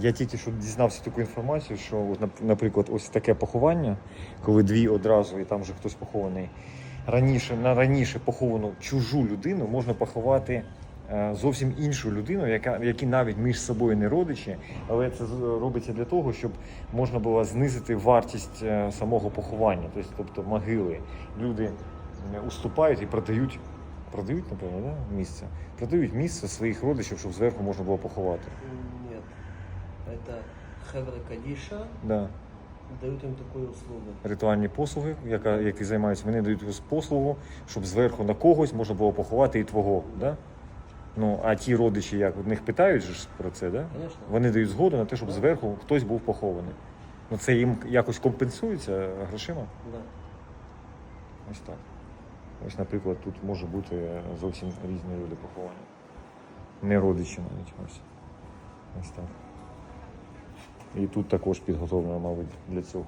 Я тільки що дізнався таку інформацію, що, наприклад, ось таке поховання, коли дві одразу і там вже хтось похований. Раніше на раніше поховану чужу людину можна поховати е, зовсім іншу людину, яка які навіть між собою не родичі, але це робиться для того, щоб можна було знизити вартість е, самого поховання, тобто, тобто могили. Люди е, уступають і продають. Продають, напевно, да? місце. Продають місце своїх родичів, щоб зверху можна було поховати. Это Хевре Кадиша Да. дают им такую услугу. Ритуальні послуги, яка, які займаються, вони дають послугу, щоб зверху на когось можна було поховати і твого. Да? Ну, а ті родичі, як в них питають ж про це, да? Конечно. вони дають згоду на те, щоб зверху хтось був похований. Ну, це їм якось компенсується грошима. Да. Ось так. Ось, наприклад, тут може бути зовсім різні люди поховані. Не родичі навіть ось. Ось так. І тут також підготовлено, мабуть, для цього.